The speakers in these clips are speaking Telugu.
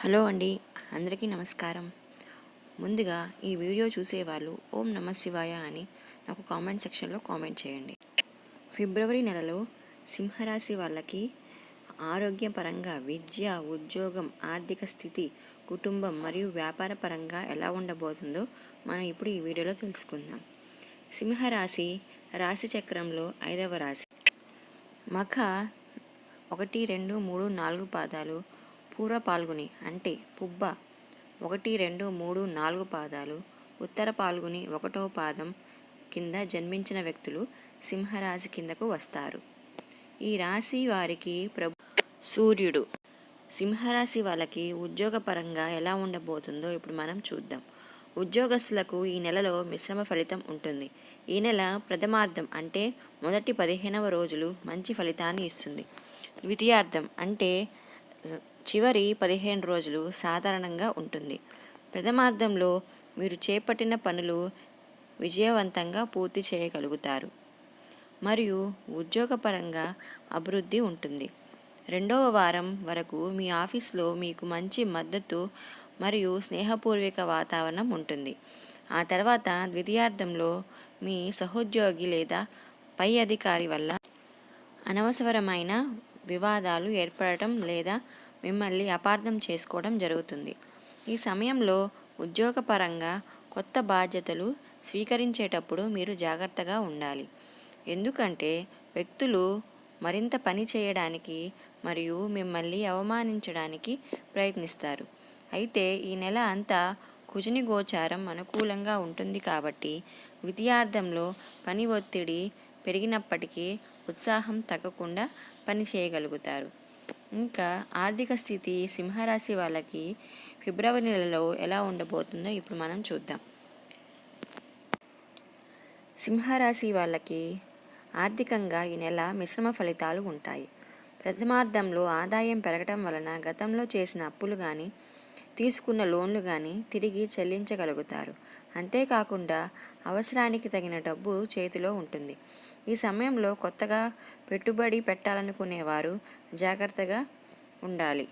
హలో అండి అందరికీ నమస్కారం. ముందుగా ఈ వీడియో చూసేవాళ్ళు ఓం నమ శివాయ అని నాకు కామెంట్ సెక్షన్లో కామెంట్ చేయండి. ఫిబ్రవరి నెలలో సింహరాశి వాళ్ళకి ఆరోగ్యపరంగా విద్య ఉద్యోగం ఆర్థిక స్థితి కుటుంబం మరియు వ్యాపార పరంగా ఎలా ఉండబోతుందో మనం ఇప్పుడు ఈ వీడియోలో తెలుసుకుందాం. సింహరాశి రాశి చక్రంలో ఐదవ రాశి. మఖ ఒకటి రెండు మూడు నాలుగు పాదాలు పూర్వ పాల్గొని అంటే పుబ్బ ఒకటి రెండు మూడు నాలుగు పాదాలు ఉత్తర పాల్గొని ఒకటో పాదం కింద జన్మించిన వ్యక్తులు సింహరాశి కిందకు వస్తారు. ఈ రాశి వారికి ప్రభు సూర్యుడు. సింహరాశి వాళ్ళకి ఉద్యోగపరంగా ఎలా ఉండబోతుందో ఇప్పుడు మనం చూద్దాం. ఉద్యోగస్తులకు ఈ నెలలో మిశ్రమ ఫలితం ఉంటుంది. ఈ నెల ప్రథమార్థం అంటే మొదటి పదిహేనవ రోజులు మంచి ఫలితాన్ని ఇస్తుంది. ద్వితీయార్థం అంటే చివరి పదిహేను రోజులు సాధారణంగా ఉంటుంది. ప్రథమార్థంలో మీరు చేపట్టిన పనులు విజయవంతంగా పూర్తి చేయగలుగుతారు. మరియు ఉద్యోగపరంగా అభివృద్ధి ఉంటుంది. రెండవ వారం వరకు మీ ఆఫీస్లో మీకు మంచి మద్దతు మరియు స్నేహపూర్వక వాతావరణం ఉంటుంది. ఆ తర్వాత ద్వితీయార్థంలో మీ సహోద్యోగి లేదా పై అధికారి వల్ల అనవసరమైన వివాదాలు ఏర్పడటం లేదా మిమ్మల్ని అపార్థం చేసుకోవడం జరుగుతుంది. ఈ సమయంలో ఉద్యోగపరంగా కొత్త బాధ్యతలు స్వీకరించేటప్పుడు మీరు జాగ్రత్తగా ఉండాలి. ఎందుకంటే వ్యక్తులు మరింత పని చేయడానికి మరియు మిమ్మల్ని అవమానించడానికి ప్రయత్నిస్తారు. అయితే ఈ నెల అంతా కుజుని గోచారం అనుకూలంగా ఉంటుంది కాబట్టి ద్వితీయార్థంలో పని ఒత్తిడి పెరిగినప్పటికీ ఉత్సాహం తగ్గకుండా పని చేయగలుగుతారు. ఇంకా ఆర్థిక స్థితి సింహరాశి వాళ్ళకి ఫిబ్రవరి నెలలో ఎలా ఉండబోతుందో ఇప్పుడు మనం చూద్దాం. సింహరాశి వాళ్ళకి ఆర్థికంగా ఈ నెల మిశ్రమ ఫలితాలు ఉంటాయి. ప్రథమార్థంలో ఆదాయం పెరగటం వలన గతంలో చేసిన అప్పులు కానీ తీసుకున్న లోన్లు కానీ తిరిగి చెల్లించగలుగుతారు. అంతేకాకుండా అవసరానికి తగిన డబ్బు చేతిలో ఉంటుంది. ఈ సమయంలో కొత్తగా పెట్టుబడి పెట్టాలనుకునేవారు జాగ్రత్తగా ఉండాలి.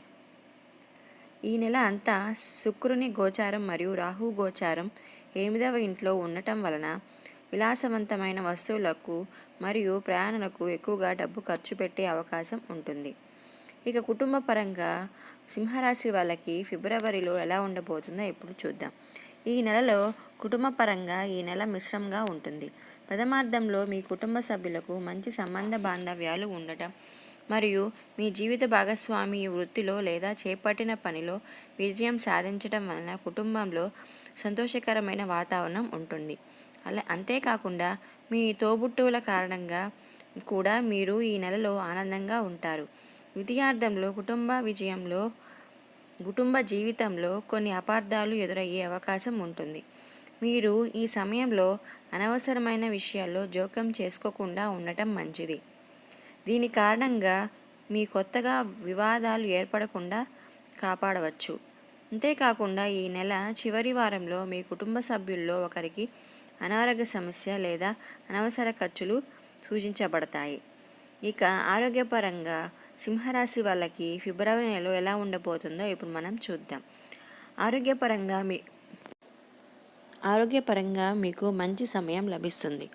ఈ నెల అంతా శుక్రుని గోచారం మరియు రాహు గోచారం ఎనిమిదవ ఇంట్లో ఉండటం వలన విలాసవంతమైన వస్తువులకు మరియు ప్రయాణాలకు ఎక్కువగా డబ్బు ఖర్చు పెట్టే అవకాశం ఉంటుంది. ఇక కుటుంబ పరంగా సింహరాశి వాళ్ళకి ఫిబ్రవరిలో ఎలా ఉండబోతుందో ఇప్పుడు చూద్దాం. ఈ నెలలో కుటుంబ పరంగా ఈ నెల మిశ్రమంగా ఉంటుంది. ప్రథమార్థంలో మీ కుటుంబ సభ్యులకు మంచి సంబంధ బాంధవ్యాలు ఉండటం మరియు మీ జీవిత భాగస్వామి వృత్తిలో లేదా చేపట్టిన పనిలో విజయం సాధించడం వలన కుటుంబంలో సంతోషకరమైన వాతావరణం ఉంటుంది. అలా అంతేకాకుండా మీ తోబుట్టువుల కారణంగా కూడా మీరు ఈ నెలలో ఆనందంగా ఉంటారు. ద్వితీయార్థంలో కుటుంబ విజయంలో కుటుంబ జీవితంలో కొన్ని అపార్థాలు ఎదురయ్యే అవకాశం ఉంటుంది. మీరు ఈ సమయంలో అనవసరమైన విషయాల్లో జోక్యం చేసుకోకుండా ఉండటం మంచిది. దీని కారణంగా మీ కొత్తగా వివాదాలు ఏర్పడకుండా కాపాడవచ్చు. అంతేకాకుండా ఈ నెల చివరి వారంలో మీ కుటుంబ సభ్యుల్లో ఒకరికి అనారోగ్య సమస్య లేదా అనవసర ఖర్చులు సూచించబడతాయి. ఇక ఆరోగ్యపరంగా సింహరాశి వాళ్ళకి ఫిబ్రవరి నెలలో ఎలా ఉండబోతుందో ఇప్పుడు మనం చూద్దాం. ఆరోగ్యపరంగా మీ ఆరోగ్యపరంగా మీకు మంచి సమయం లభిస్తుంది.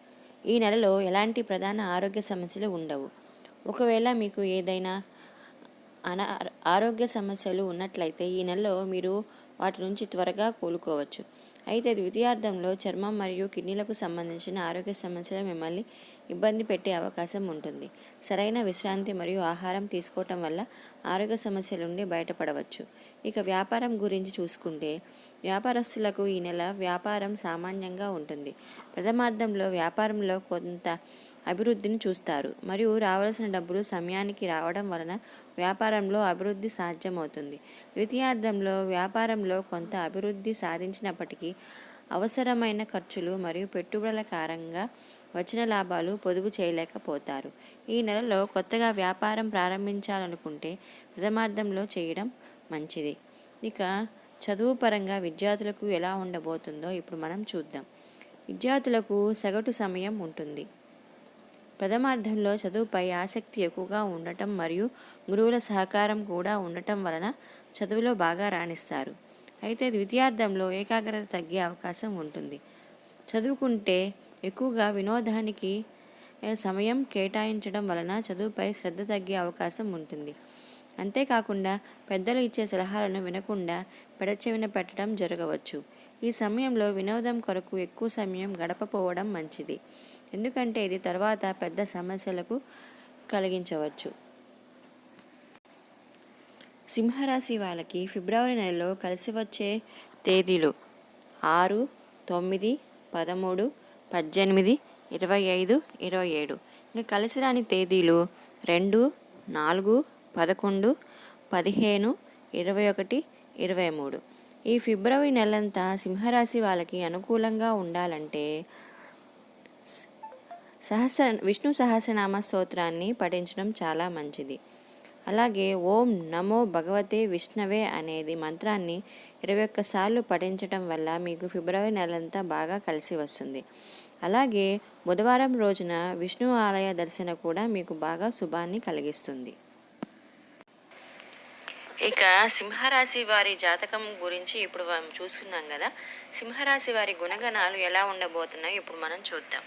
ఈ నెలలో ఎలాంటి ప్రధాన ఆరోగ్య సమస్యలు ఉండవు. ఒకవేళ మీకు ఏదైనా అనా ఆరోగ్య సమస్యలు ఉన్నట్లయితే ఈ నెలలో మీరు వాటి నుంచి త్వరగా కోలుకోవచ్చు. అయితే ద్వితీయార్థంలో చర్మం మరియు కిడ్నీలకు సంబంధించిన ఆరోగ్య సమస్యలు మిమ్మల్ని ఇబ్బంది పెట్టే అవకాశం ఉంటుంది. సరైన విశ్రాంతి మరియు ఆహారం తీసుకోవటం వల్ల ఆరోగ్య సమస్యల నుండి బయటపడవచ్చు. ఇక వ్యాపారం గురించి చూసుకుంటే వ్యాపారస్తులకు ఈ నెల వ్యాపారం సామాన్యంగా ఉంటుంది. ప్రథమార్థంలో వ్యాపారంలో కొంత అభివృద్ధిని చూస్తారు. మరియు రావాల్సిన డబ్బులు సమయానికి రావడం వలన వ్యాపారంలో అభివృద్ధి సాధ్యమవుతుంది. ద్వితీయార్థంలో వ్యాపారంలో కొంత అభివృద్ధి సాధించినప్పటికీ అవసరమైన ఖర్చులు మరియు పెట్టుబడుల కారంగా వచ్చిన లాభాలు పొదుపు చేయలేకపోతారు. ఈ నెలలో కొత్తగా వ్యాపారం ప్రారంభించాలనుకుంటే ప్రథమార్థంలో చేయడం మంచిది. ఇక చదువు పరంగా విద్యార్థులకు ఎలా ఉండబోతుందో ఇప్పుడు మనం చూద్దాం. విద్యార్థులకు సగటు సమయం ఉంటుంది. ప్రథమార్థంలో చదువుపై ఆసక్తి ఎక్కువగా ఉండటం మరియు గురువుల సహకారం కూడా ఉండటం వలన చదువులో బాగా రాణిస్తారు. అయితే ద్వితీయార్థంలో ఏకాగ్రత తగ్గే అవకాశం ఉంటుంది. చదువుకుంటే ఎక్కువగా వినోదానికి సమయం కేటాయించడం వలన చదువుపై శ్రద్ధ తగ్గే అవకాశం ఉంటుంది. అంతేకాకుండా పెద్దలు ఇచ్చే సలహాలను వినకుండా పెడచెవిన పెట్టడం జరగవచ్చు. ఈ సమయంలో వినోదం కొరకు ఎక్కువ సమయం గడపపోవడం మంచిది. ఎందుకంటే ఇది తర్వాత పెద్ద సమస్యలకు కలిగించవచ్చు. సింహరాశి వాళ్ళకి ఫిబ్రవరి నెలలో కలిసి వచ్చే తేదీలు ఆరు తొమ్మిది పదమూడు పద్దెనిమిది ఇరవై ఐదు ఇరవై ఏడు. ఇంకా కలిసి రాని తేదీలు రెండు నాలుగు పదకొండు పదిహేను ఇరవై ఒకటి ఇరవై మూడు ఈ ఫిబ్రవరి నెలంతా సింహరాశి వాళ్ళకి అనుకూలంగా ఉండాలంటే సహస్ర విష్ణు సహస్రనామ స్తోత్రాన్ని పఠించడం చాలా మంచిది. అలాగే ఓం నమో భగవతే విష్ణవే అనేది మంత్రాన్ని ఇరవై ఒక్కసార్లు పఠించడం వల్ల మీకు ఫిబ్రవరి నెలంతా బాగా కలిసి వస్తుంది. అలాగే బుధవారం రోజున విష్ణు ఆలయ దర్శన కూడా మీకు బాగా శుభాన్ని కలిగిస్తుంది. ఇక సింహరాశి వారి జాతకం గురించి ఇప్పుడు మనం చూస్తున్నాం కదా. సింహరాశి వారి గుణగణాలు ఎలా ఉండబోతున్నాయో ఇప్పుడు మనం చూద్దాం.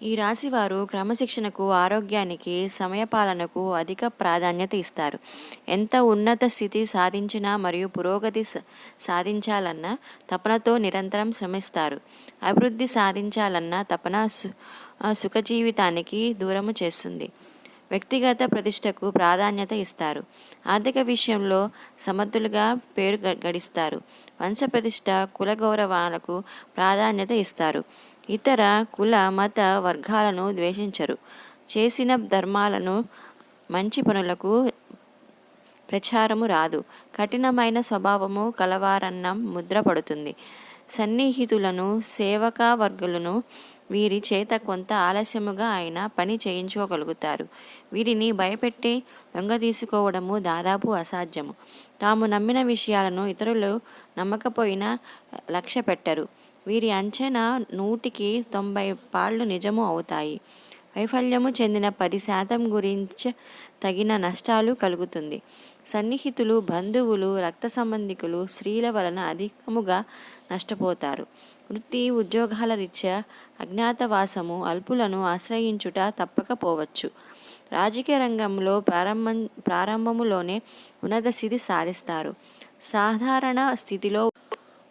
ఈ రాశి వారు క్రమశిక్షణకు ఆరోగ్యానికి సమయపాలనకు అధిక ప్రాధాన్యత ఇస్తారు. ఎంత ఉన్నత స్థితి సాధించినా మరియు పురోగతి సాధించాలన్నా తపనతో నిరంతరం శ్రమిస్తారు. అభివృద్ధి సాధించాలన్న తపన సు సుఖజీవితానికి దూరము చేస్తుంది. వ్యక్తిగత ప్రతిష్టకు ప్రాధాన్యత ఇస్తారు. ఆర్థిక విషయంలో సమర్థులుగా పేరు గడిస్తారు. వంశ ప్రతిష్ట కుల గౌరవాలకు ప్రాధాన్యత ఇస్తారు. ఇతర కుల మత వర్గాలను ద్వేషించరు. చేసిన ధర్మాలను మంచి పనులకు ప్రచారము రాదు. కఠినమైన స్వభావము కలవారన్నం ముద్ర పడుతుంది. సన్నిహితులను సేవకా వర్గులను వీరి చేత కొంత ఆలస్యముగా ఆయన పని చేయించుకోగలుగుతారు. వీరిని భయపెట్టి దొంగ తీసుకోవడము దాదాపు అసాధ్యము. తాము నమ్మిన విషయాలను ఇతరులు నమ్మకపోయినా లక్ష్య పెట్టరు వీరి అంచనా నూటికి తొంభై పాళ్ళు నిజము అవుతాయి. వైఫల్యము చెందిన పది శాతం గురించి తగిన నష్టాలు కలుగుతుంది. సన్నిహితులు బంధువులు రక్త సంబంధికులు స్త్రీల వలన అధికముగా నష్టపోతారు. వృత్తి ఉద్యోగాల రీత్యా అజ్ఞాతవాసము అల్పులను ఆశ్రయించుట తప్పకపోవచ్చు. రాజకీయ రంగంలో ప్రారంభం ప్రారంభములోనే ఉన్నత స్థితి సాధిస్తారు. సాధారణ స్థితిలో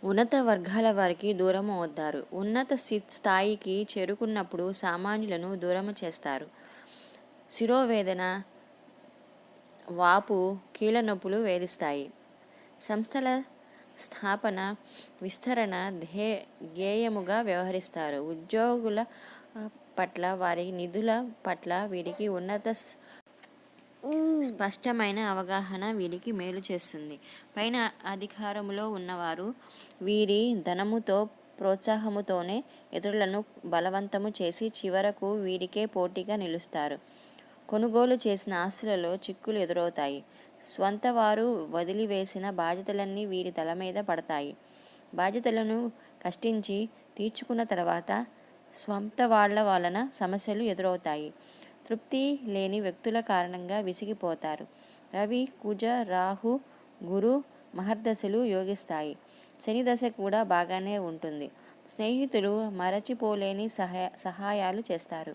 ఉన్నత వర్గాల వారికి దూరం అవుతారు. ఉన్నత స్థి- స్థాయికి చేరుకున్నప్పుడు సామాన్యులను దూరం చేస్తారు. శిరోవేదన వాపు కీళ్ళ నొప్పులు వేధిస్తాయి. సంస్థల స్థాపన విస్తరణ ధ్యే ధ్యేయముగా వ్యవహరిస్తారు. ఉద్యోగుల పట్ల వారి నిధుల పట్ల వీరికి ఉన్నత స్పష్టమైన అవగాహన వీరికి మేలు చేస్తుంది. పైన అధికారములో ఉన్నవారు వీరి ధనముతో ప్రోత్సాహముతోనే ఇతరులను బలవంతము చేసి చివరకు వీరికే పోటీగా నిలుస్తారు. కొనుగోలు చేసిన ఆస్తులలో చిక్కులు ఎదురవుతాయి. స్వంత వారు వదిలివేసిన బాధ్యతలన్నీ వీరి తల మీద పడతాయి. బాధ్యతలను కష్టించి తీర్చుకున్న తర్వాత స్వంత వాళ్ళ వలన సమస్యలు ఎదురవుతాయి. తృప్తి లేని వ్యక్తుల కారణంగా విసిగిపోతారు. రవి కుజ రాహు గురు మహర్దశలు యోగిస్తాయి. శని దశ కూడా బాగానే ఉంటుంది. స్నేహితులు మరచిపోలేని సహాయ సహాయాలు చేస్తారు.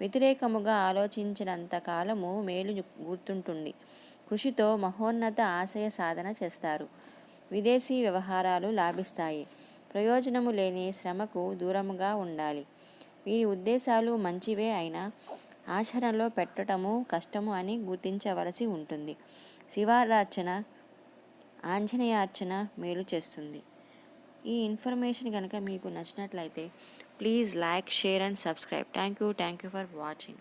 వ్యతిరేకముగా ఆలోచించినంత కాలము మేలు గుర్తుంటుంది. కృషితో మహోన్నత ఆశయ సాధన చేస్తారు. విదేశీ వ్యవహారాలు లాభిస్తాయి. ప్రయోజనము లేని శ్రమకు దూరముగా ఉండాలి. వీరి ఉద్దేశాలు మంచివే అయినా ఆచరణలో పెట్టటము కష్టము అని గుర్తించవలసి ఉంటుంది. శివారార్చన ఆంజనేయార్చన మేలు చేస్తుంది. ఈ ఇన్ఫర్మేషన్ కనుక మీకు నచ్చినట్లయితే please like share and subscribe. Thank you thank you for watching.